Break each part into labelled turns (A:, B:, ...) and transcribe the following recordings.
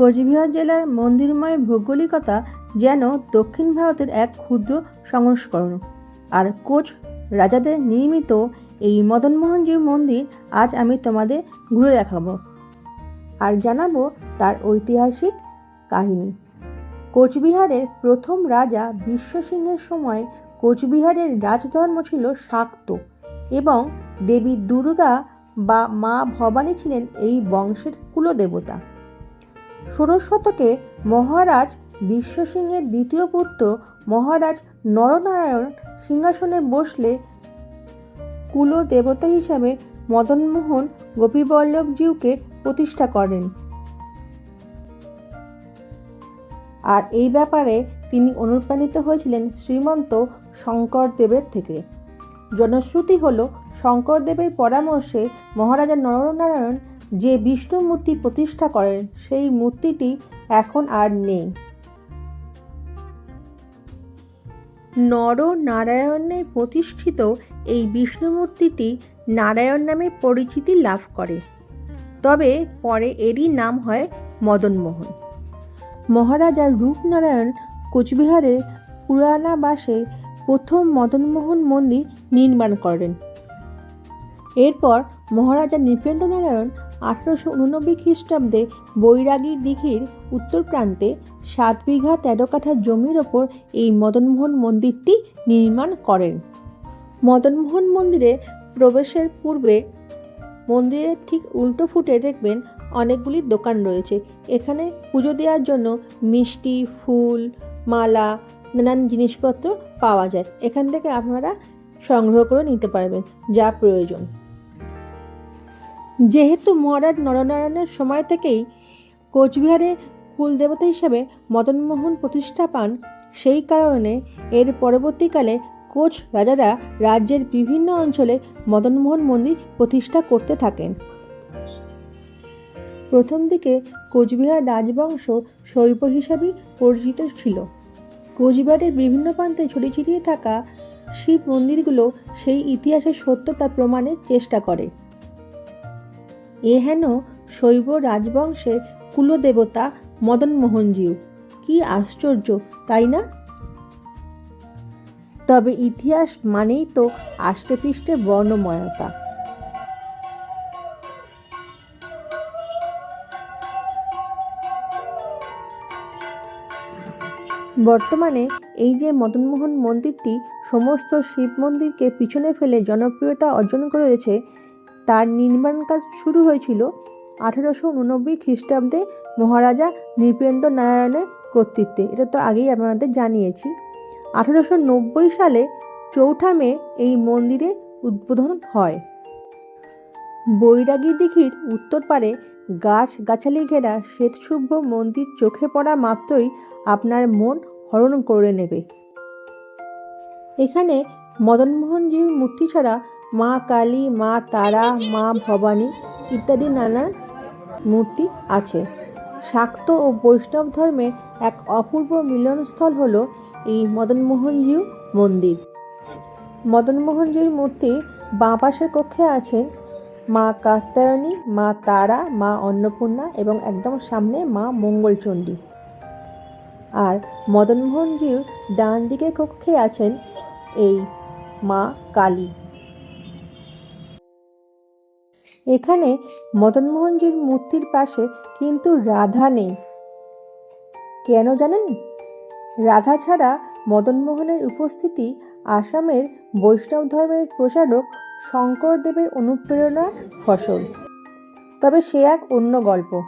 A: কোচবিহার জেলার মন্দিরময় ভৌগোলিকতা যেন দক্ষিণ ভারতের এক ক্ষুদ্র সংস্করণ। আর কোচ রাজাদের নির্মিত এই মদনমোহনজি মন্দির আজ আমি তোমাদের ঘুরে দেখাবো আর জানাব তার ঐতিহাসিক কাহিনী। কোচবিহারের প্রথম রাজা বিশ্বসিংহের সময় কোচবিহারের রাজধর্ম ছিল শাক্ত এবং দেবী দুর্গা বা মা ভবানী ছিলেন এই বংশের কুলদেবতা। ষোড়শ শতকে মহারাজ বিশ্বসিংহের দ্বিতীয় পুত্র মহারাজ নরনারায়ণ সিংহাসনে বসলে কুল দেবতা হিসাবে মদনমোহন গোপীবল্লভজিউকে প্রতিষ্ঠা করেন। আর এই ব্যাপারে তিনি অনুপ্রাণিত হয়েছিলেন শ্রীমন্ত শঙ্করদেবের থেকে। জনশ্রুতি হল শঙ্করদেবের পরামর্শে মহারাজা নরনারায়ণ যে বিষ্ণু মূর্তি প্রতিষ্ঠা করেন, সেই মূর্তিটি এখন আর নেই। নরনারায়ণে প্রতিষ্ঠিত এই বিষ্ণু মূর্তিটি নারায়ণ নামে পরিচিতি লাভ করে। তবে পরে এরই নাম হয় মদনমোহন। মহারাজা রূপনারায়ণ কোচবিহারের পুরানাবাসে প্রথম মদনমোহন মন্দির নির্মাণ করেন। এরপর মহারাজা নৃপেন্দ্র নারায়ণ আঠারোশো উননব্বই খ্রিস্টাব্দে বৈরাগী দিঘির উত্তর প্রান্তে সাত বিঘা তেরো কাঠা জমির ওপর এই মদনমোহন মন্দিরটি নির্মাণ করেন। মদনমোহন মন্দিরে প্রবেশের পূর্বে মন্দিরের ঠিক উল্টো ফুটে দেখবেন অনেকগুলি দোকান রয়েছে। এখানে পুজো দেওয়ার জন্য মিষ্টি, ফুল, মালা, নানান জিনিসপত্র পাওয়া যায়। এখান থেকে আপনারা সংগ্রহ করে নিতে পারবেন যা প্রয়োজন। যেহেতু মহারাজ নরনারায়ণের সময় থেকেই কোচবিহারে কুলদেবতা হিসেবে মদনমোহন প্রতিষ্ঠা পান, সেই কারণে এর পরবর্তীকালে কোচ রাজারা রাজ্যের বিভিন্ন অঞ্চলে মদনমোহন মন্দির প্রতিষ্ঠা করতে থাকেন। প্রথম দিকে কোচবিহার রাজবংশ শৈব হিসাবেই পরিচিত ছিল। কোচবিহারের বিভিন্ন প্রান্তে ছড়িয়ে ছিটিয়ে থাকা শিব মন্দিরগুলো সেই ইতিহাসের সত্যতা প্রমাণের চেষ্টা করে। এ হেন শৈব রাজবংশের কুলদেবতা মদনমোহনজিউ কি আশ্চর্য, তাই না? তবে ইতিহাস মানেই তো আষ্টে পৃষ্ঠে বর্ণময়তা। বর্তমানে এই যে মদনমোহন মন্দিরটি সমস্ত শিব মন্দিরকে পিছনে ফেলে জনপ্রিয়তা অর্জন করেছে তার নির্মাণ কাজ শুরু হয়েছিল আঠেরোশো উননব্বই খ্রিস্টাব্দে মহারাজা নৃপেন্দ্র নারায়ণের কর্তৃত্বে। এটা তো আগেই আপনাদের জানিয়েছি। আঠেরোশো নব্বই সালে চৌঠা মে এই মন্দিরের উদ্বোধন হয়। বৈরাগী দিঘির উত্তর পারে গাছ গাছালি ঘেরা শ্বেতশুভ্র মন্দির চোখে পড়া মাত্রই আপনার মন হরণ করে নেবে। এখানে মদনমোহনজির মূর্তি ছাড়া মা কালী, মা তারা, মা ভবানী ইত্যাদি নানা মূর্তি আছে। শাক্ত ও বৈষ্ণব ধর্মের এক অপূর্ব মিলনস্থল হল এই মদনমোহনজিউ মন্দির। মদনমোহনজির মূর্তি বাঁ পাশের কক্ষে আছেন মা কাত্যায়নী, মা তারা, মা অন্নপূর্ণা এবং একদম সামনে মা মঙ্গলচণ্ডী। আর মদনমোহনজির ডান দিকের কক্ষে আছেন এই মা কালী। এখানে মদনমোহনজির মূর্তির পাশে কিন্তু রাধা নেই। কেন জানেন? রাধা ছাড়া মদনমোহনের উপস্থিতি আসামের বৈষ্ণব ধর্মের প্রচারক শঙ্করদেবের অনুপ্রেরণার ফসল। তবে সে এক অন্য গল্প।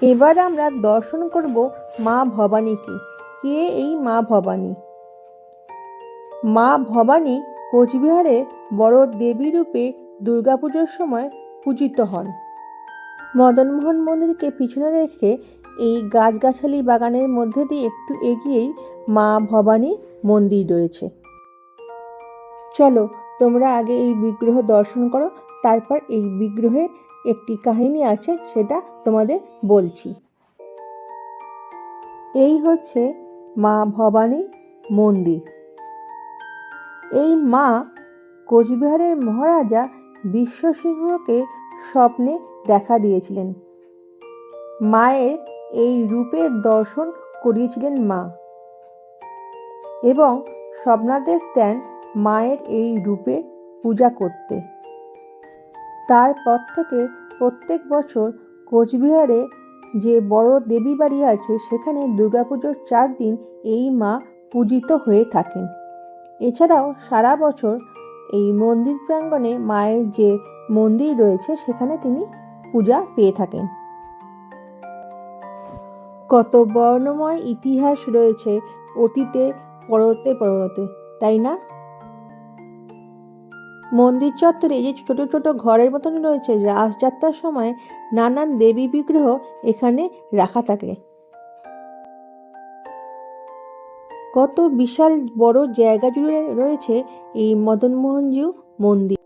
A: এবার আমরা দর্শন করব মা ভবানীকে কে। এই মা ভবানী? মা ভবানী কোচবিহারের বড় দেবী রূপে দুর্গাপুজোর সময় পূজিত হন। মদনমোহন মন্দিরকে পিছনে রেখে এই গাছগাছালি বাগানের মধ্যে দিয়ে একটু এগিয়েই মা ভবানী মন্দির রয়েছে। চলো, তোমরা আগে এই বিগ্রহ দর্শন করো, তারপর এই বিগ্রহের একটি কাহিনী আছে সেটা তোমাদের বলছি। এই হচ্ছে মা ভবানী মন্দির। এই মা কোচবিহারের মহারাজা বিশ্বসিংহকে স্বপ্নে দেখা দিয়েছিলেন। মায়ের এই রূপের দর্শন করিয়েছিলেন মা। এবং স্বপ্নাদেশ দেন মায়ের এই রূপে পূজা করতে। তারপর থেকে প্রত্যেক বছর কোচবিহারে যে বড় দেবী বাড়ি আছে, সেখানে দুর্গাপুজোর চার দিন এই মা পূজিত হয়ে থাকেন। এছাড়াও সারা বছর এই মন্দির প্রাঙ্গণে মায়ের যে মন্দির রয়েছে, সেখানে তিনি পূজা পেয়ে থাকেন। কত বর্ণময় ইতিহাস রয়েছে অতীতে পরতে পরতে তাই না? মন্দির চত্বরে এই যে ছোট ছোট ঘরের মতন রয়েছে, রাসযাত্রার সময় নানান দেবী বিগ্রহ এখানে রাখা থাকে। কত বিশাল বড় জায়গা জুড়ে রয়েছে এই মদনমোহনজিউ মন্দির।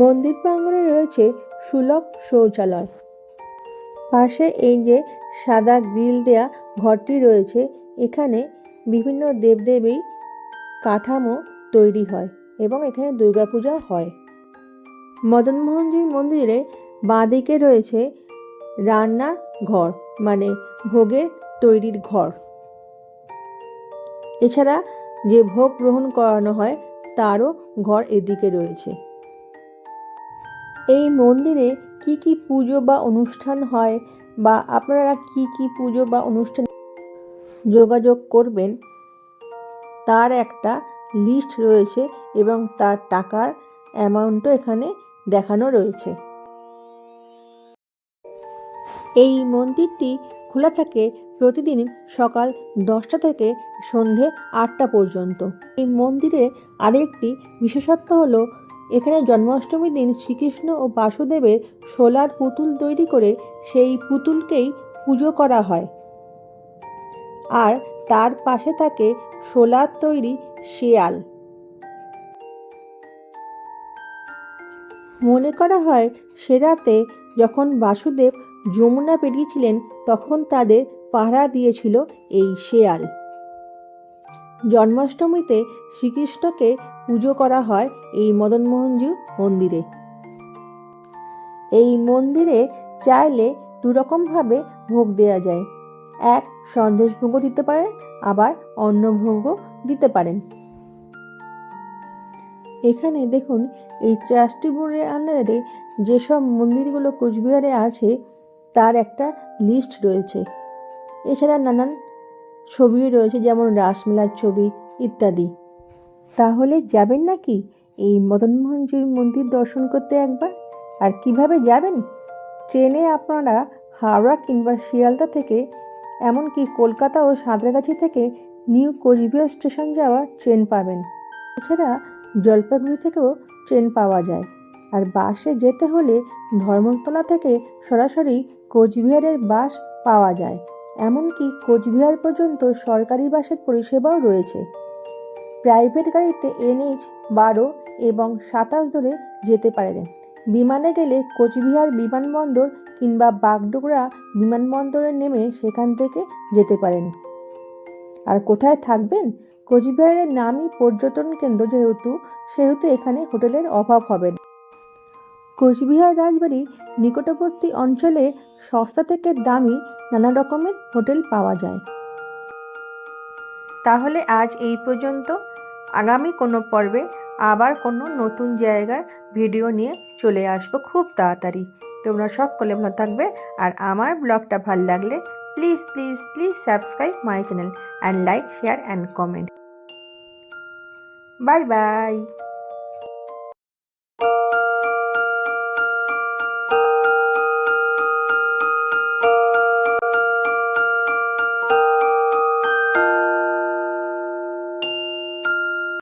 A: মন্দির প্রাঙ্গণে রয়েছে সুলভ শৌচালয়। পাশে এই যে সাদা গ্রিল দেয়া ঘরটি রয়েছে, এখানে বিভিন্ন দেবদেবী কাঠামো তৈরি হয় এবং এখানে দুর্গাপূজা হয়। মদনমোহনজির মন্দিরে বাঁদিকে রয়েছে রান্নার ঘর। মানে ভোগের তৈরির ঘর। এছাড়া যে ভোগ গ্রহণ করানো হয়, তারও ঘর এদিকে রয়েছে। এই মন্দিরে কি কি পুজো বা অনুষ্ঠান হয় বা আপনারা কি কি পুজো বা অনুষ্ঠান যোগাযোগ করবেন, তার একটা লিস্ট রয়েছে এবং তার টাকার অ্যামাউন্টও এখানে দেখানো রয়েছে। এই মন্দিরটি খোলা থাকে প্রতিদিন সকাল দশটা থেকে সন্ধে আটটা পর্যন্ত। এই মন্দিরে আরেকটি বিশেষত্ব হলো, এখানে জন্মাষ্টমীর দিন শ্রীকৃষ্ণ ও বাসুদেবের সোলার পুতুল তৈরি করে সেই পুতুলকেই পুজো করা হয়। আর তার পাশে থাকে সোলার তৈরি শেয়াল। মনে করা হয়, সে রাতে যখন বাসুদেব যমুনা পেরিয়েছিলেন, তখন তাদের পাহারা দিয়েছিল এই শেয়াল। জন্মাষ্টমীতে শ্রীকৃষ্ণকে পুজো করা হয় এই মদনমোহনজিউ মন্দিরে। এই মন্দিরে চাইলে দুরকমভাবে ভোগ দেওয়া যায়। এক, সন্দেশ ভোগও দিতে পারেন, আবার অন্নভোগও দিতে পারেন। এখানে দেখুন, এই ট্রাস্টি বোর্ডের আন্ডারে যেসব মন্দিরগুলো কোচবিহারে আছে তার একটা লিস্ট রয়েছে। এছাড়া নানান ছবিও রয়েছে, যেমন রাসমেলার ছবি ইত্যাদি। তাহলে যাবেন নাকি এই মদনমোহনজির মন্দির দর্শন করতে একবার? আর কীভাবে যাবেন? ট্রেনে আপনারা হাওড়া কিংবা শিয়ালদা থেকে, এমনকি কলকাতা ও সাঁতরাগাছি থেকে নিউ কোচবিহার স্টেশন যাওয়া ট্রেন পাবেন। এছাড়া জলপাইগুড়ি থেকেও ট্রেন পাওয়া যায়। আর বাসে যেতে হলে ধর্মতলা থেকে সরাসরি কোচবিহারের বাস পাওয়া যায়। এমনকি কোচবিহার পর্যন্ত সরকারি বাসের পরিষেবাও রয়েছে। প্রাইভেট গাড়িতে এনএইচ বারো এবং সাতাশ ধরে যেতে পারেন। বিমানে গেলে কোচবিহার বিমানবন্দর কিংবা বাগডোগরা বিমানবন্দরে নেমে সেখান থেকে যেতে পারেন। আর কোথায় থাকবেন? কোচবিহারের নামই পর্যটন কেন্দ্র যেহেতু, সেহেতু এখানে হোটেলের অভাব হবে না। কোচবিহার রাজবাড়ির নিকটবর্তী অঞ্চলে সস্তা থেকে দামি নানা রকমের হোটেল পাওয়া যায়। তাহলে আজ এই পর্যন্ত। আগামী কোনো পর্বে আবার কোনো নতুন জায়গার ভিডিও নিয়ে চলে আসব খুব তাড়াতাড়ি। তোমরা সকলে ভালো থাকবে আর আমার ব্লগটা ভালো লাগলে please please please subscribe my channel and like share and comment bye bye